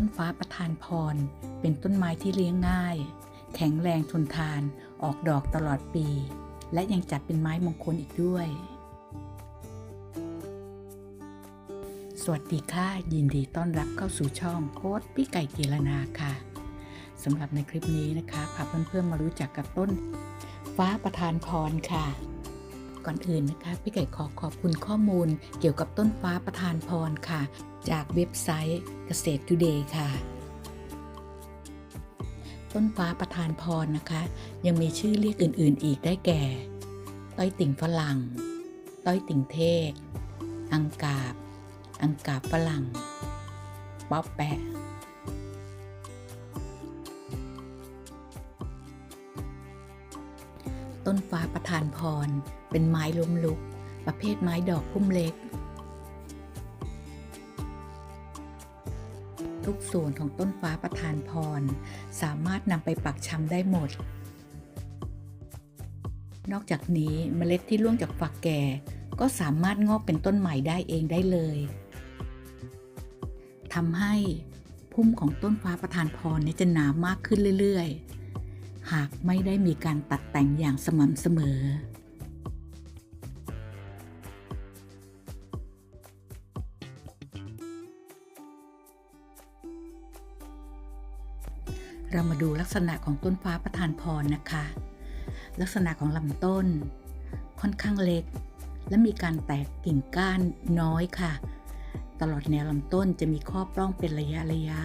ต้นฟ้าประทานพร เป็นต้นไม้ที่เลี้ยงง่าย แข็งแรงทนทาน ออกดอกตลอดปี และยังจัดเป็นไม้มงคลอีกด้วย สวัสดีค่ะ ยินดีต้อนรับเข้าสู่ช่องโค้ดพี่ไก่กีรนาค่ะสำหรับในคลิปนี้นะคะพาเพื่อนๆมารู้จักกับต้น ฟ้าประทานพรค่ะ ก่อนอื่นนะคะ พี่ไก่ขอขอบคุณข้อมูลเกี่ยวกับต้นฟ้าประทานพรค่ะ จากเว็บไซต์เกษตร Today ค่ะ ต้นฟ้าประทานพรนะคะ ยังมีชื่อเรียกอื่นๆ อีกได้แก่ ต้อยติ่งฝรั่ง ต้อยติ่งเทศ อังกาบ อังกาบฝรั่ง ป๊อปแปะ ต้นฟ้าประทานพร เป็นไม้ล้มลุก ประเภทไม้ดอกพุ่มเล็ก ทุกส่วนของต้นฟ้าประทานพร สามารถนำไปปักชำได้หมด นอกจากนี้เมล็ดที่ร่วงจากฝักแก่ ก็สามารถงอกเป็นต้นใหม่ได้เองได้เลยทำให้พุ่มของต้นฟ้าประทานพรนี้จะหนามากขึ้นเรื่อยๆ หากไม่ได้มีการตัดแต่งอย่างสม่ำเสมอ เรามาดูลักษณะของต้นฟ้าประทานพรนะคะ ลักษณะของลำต้น ค่อนข้างเล็ก และมีการแตกกิ่งก้านน้อยค่ะ ตลอดแนวลำต้นจะมีข้อปล้องเป็นระยะระยะ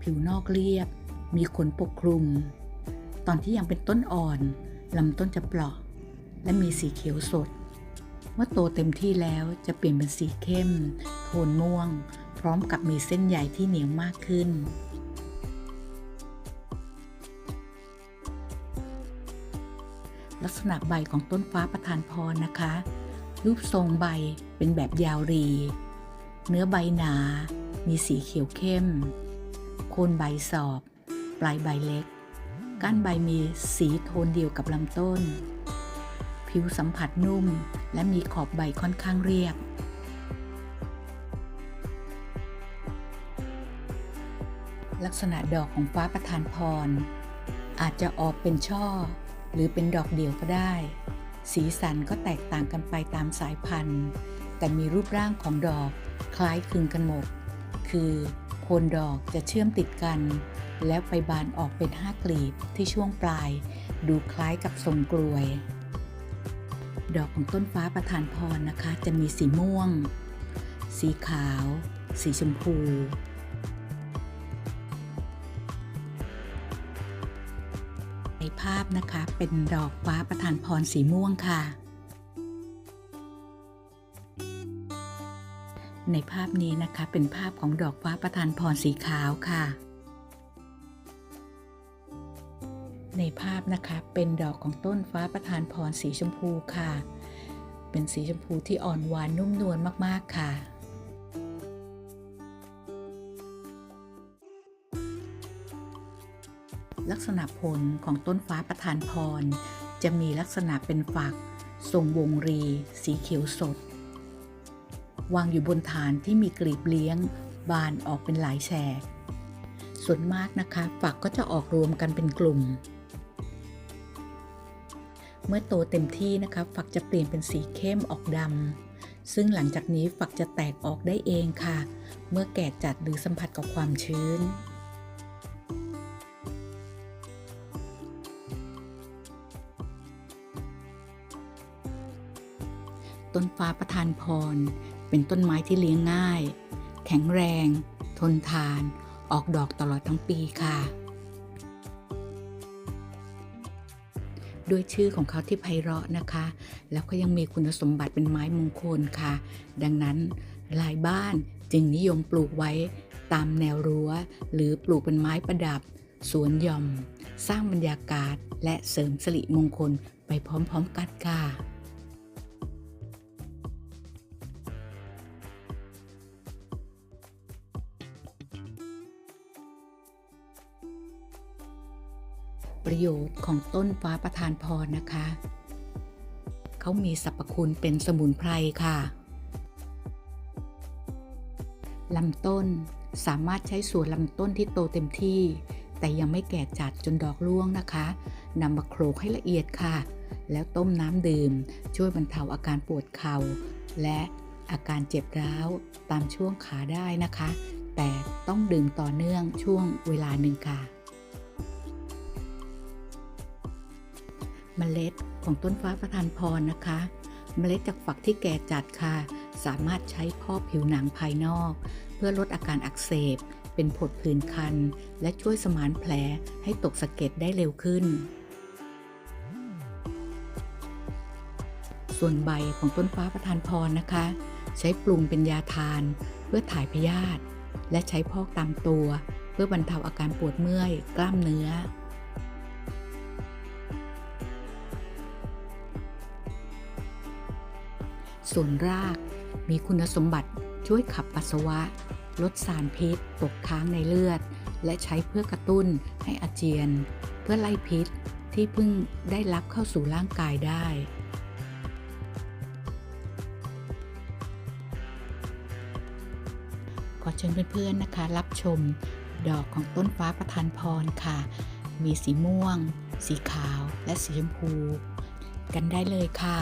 ผิวนอกเรียบมีขนปกคลุม ตอนที่ยังเป็นต้นอ่อนลำต้นจะเปราะ และมีสีเขียวสด เมื่อโตเต็มที่แล้วจะเปลี่ยนเป็นสีเข้ม โทนม่วง พร้อมกับมีเส้นใยที่เหนียวมากขึ้น ลักษณะใบของต้นฟ้าประทานพรนะคะ รูปทรงใบเป็นแบบยาวรี เนื้อใบหนา มีสีเขียวเข้ม โคนใบสอบ ปลายใบเล็ก ก้านใบมีสีโทนเดียวกับลำต้น ผิวสัมผัสนุ่ม และมีขอบใบค่อนข้างเรียบ ลักษณะดอกของฟ้าประทานพร อาจจะออกเป็นช่อ หรือเป็นดอกเดี่ยวก็ได้ สีสันก็แตกต่างกันไปตามสายพันธุ์ แต่มีรูปร่างของดอกคล้ายคลึงกันหมด คือโคนดอกจะเชื่อมติดกัน แล้วไปบานออกเป็นห้ากลีบที่ช่วงปลาย ดูคล้ายกับทรงกลวย ดอกของต้นฟ้าประทานพรนะคะ จะมีสีม่วง สีขาว สีชมพูในภาพนะคะเป็นดอกฟ้าประทานพรสีม่วงค่ะ ในภาพนี้นะคะเป็นภาพของดอกฟ้าประทานพรสีขาวค่ะ ในภาพนะคะเป็นดอกของต้นฟ้าประทานพรสีชมพูค่ะ เป็นสีชมพูที่อ่อนหวานนุ่มนวลมากๆค่ะลักษณะผลของต้นฟ้าประทานพร จะมีลักษณะเป็นฝัก ทรงวงรี สีเขียวสด วางอยู่บนฐานที่มีกลีบเลี้ยง บานออกเป็นหลายแฉก ส่วนมากนะคะ ฝักก็จะออกรวมกันเป็นกลุ่ม เมื่อโตเต็มที่นะคะฝักจะเปลี่ยนเป็นสีเข้มออกดำซึ่งหลังจากนี้ฝักจะแตกออกได้เองค่ะ เมื่อแก่จัดหรือสัมผัสกับความชื้นต้นฟ้าประทานพร เป็นต้นไม้ที่เลี้ยงง่าย แข็งแรง ทนทาน ออกดอกตลอดทั้งปีค่ะ ด้วยชื่อของเขาที่ไพเราะนะคะ แล้วก็ยังมีคุณสมบัติเป็นไม้มงคลค่ะ ดังนั้นหลายบ้านจึงนิยมปลูกไว้ตามแนวรั้ว หรือปลูกเป็นไม้ประดับ สวนหย่อม สร้างบรรยากาศและเสริมสิริมงคลไปพร้อมๆกันค่ะ ประโยชน์ของต้นฟ้าประทานพรนะคะ เขามีสรรพคุณเป็นสมุนไพรค่ะลำต้นสามารถใช้ส่วนลำต้นที่โตเต็มที่ แต่ยังไม่แก่จัดจนดอกร่วงนะคะนำมาโขลกให้ละเอียดค่ะ แล้วต้มน้ำดื่ม ช่วยบรรเทาอาการปวดเข่าและอาการเจ็บร้าวตามช่วงขาได้นะคะ แต่ต้องดื่มต่อเนื่องช่วงเวลาหนึ่งค่ะ เมล็ดของต้นฟ้าประทานพรนะคะ เมล็ดจากฝักที่แก่จัดค่ะ สามารถใช้พอกผิวหนังภายนอก เพื่อลดอาการอักเสบ เป็นผดผื่นคัน และช่วยสมานแผลให้ตกสะเก็ดได้เร็วขึ้น ส่วนใบของต้นฟ้าประทานพรนะคะ ใช้ปรุงเป็นยาทาน เพื่อถ่ายพยาธิและใช้พอกตามตัว เพื่อบรรเทาอาการปวดเมื่อย กล้ามเนื้อ ส่วนรากมีคุณสมบัติช่วยขับปัสสาวะ ลดสารพิษ ตกค้างในเลือด และใช้เพื่อกระตุ้นให้อาเจียน เพื่อไล่พิษที่เพิ่งได้รับเข้าสู่ร่างกายได้ขอเชิญเพื่อนๆนะคะ รับชมดอกของต้นฟ้าประทานพรค่ะ มีสีม่วง สีขาวและสีชมพู กันได้เลยค่ะ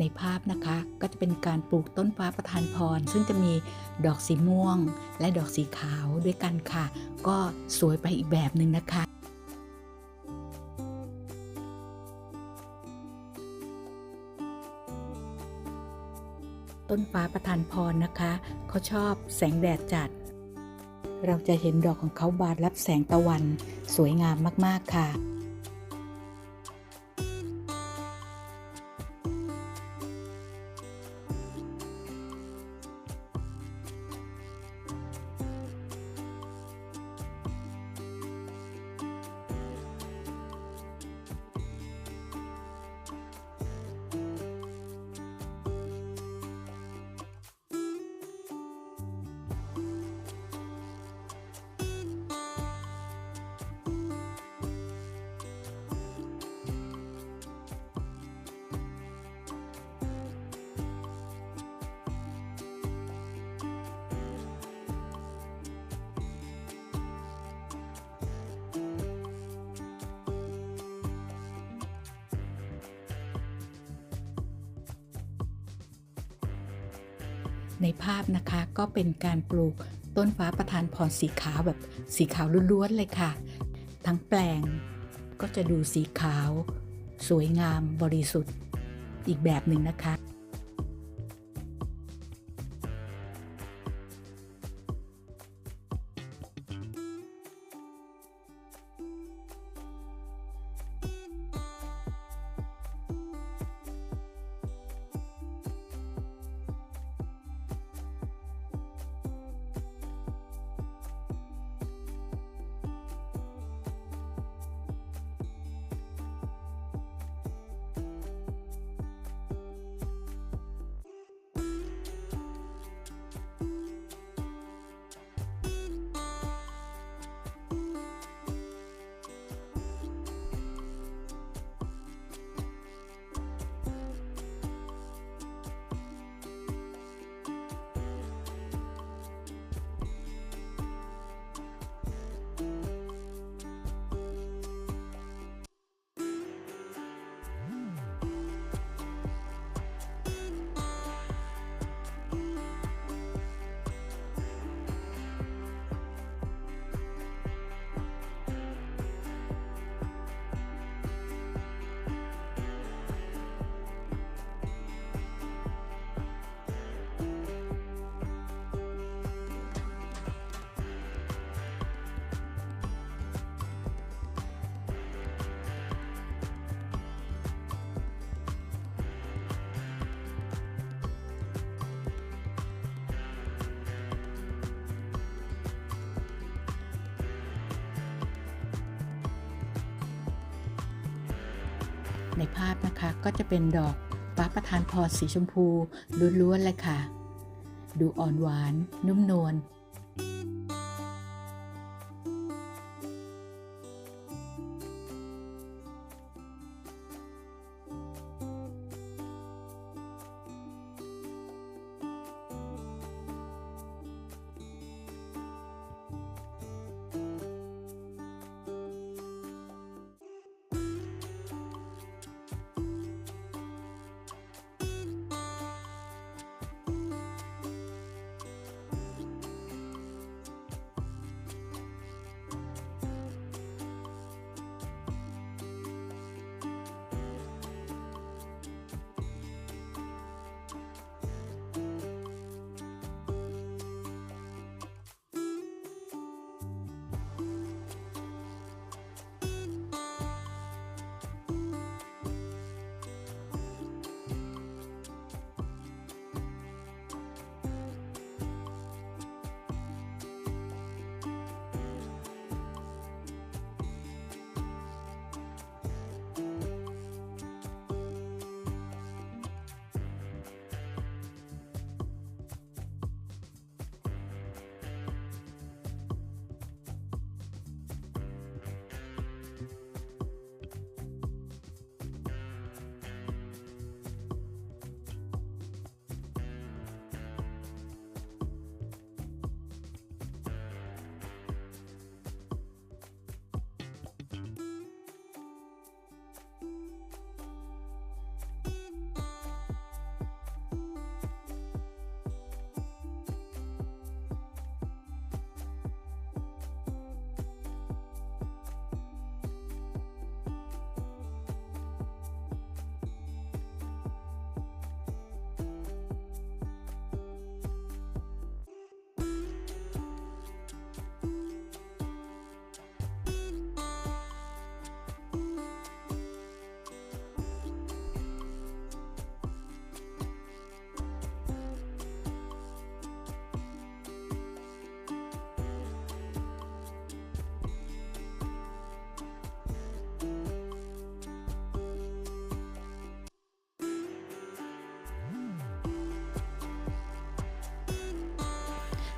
ในภาพนะคะ ก็จะเป็นการปลูกต้นฟ้าประทานพร ซึ่งจะมีดอกสีม่วง และดอกสีขาวด้วยกันค่ะ ก็สวยไปอีกแบบหนึ่งนะคะต้นฟ้าประทานพรนะคะ เขาชอบแสงแดดจัด เราจะเห็นดอกของเขาบานรับแสงตะวัน สวยงามมาก ๆ ค่ะ ในภาพนะคะก็เป็นการปลูกต้นฟ้าประทานพรสีขาวแบบสีขาวล้วนๆเลยค่ะ ทั้งแปลงก็จะดูสีขาว สวยงามบริสุทธิ์อีกแบบหนึ่งนะคะ ในภาพนะคะ ก็จะเป็นดอกฟ้าประทานพรสีชมพูล้วนๆเลยค่ะ ดูอ่อนหวาน นุ่มนวล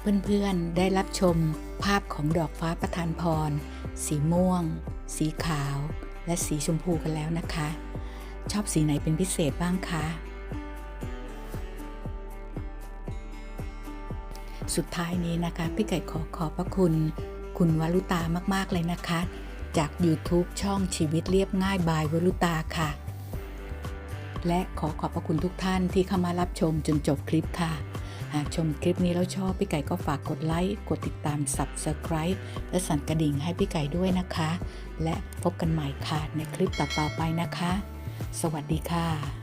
เพื่อนๆ ได้รับชมภาพของดอกฟ้าประทานพร สีม่วง สีขาว และสีชมพูกันแล้วนะคะ ชอบสีไหนเป็นพิเศษบ้างคะ สุดท้ายนี้นะคะ พี่ไก่ขอขอบพระคุณ คุณวรุตามากๆเลยนะคะ จาก YouTube ช่องชีวิตเรียบง่ายบายวรุตาค่ะ และขอขอบพระคุณทุกท่านที่เข้ามารับชมจนจบคลิปค่ะ หากชมคลิปนี้แล้วชอบพี่ไก่ก็ฝากกดไลค์ กดติดตาม Subscribe และสั่นกระดิ่งให้พี่ไก่ด้วยนะคะ และพบกันใหม่ค่ะในคลิปต่อๆไปนะคะ สวัสดีค่ะ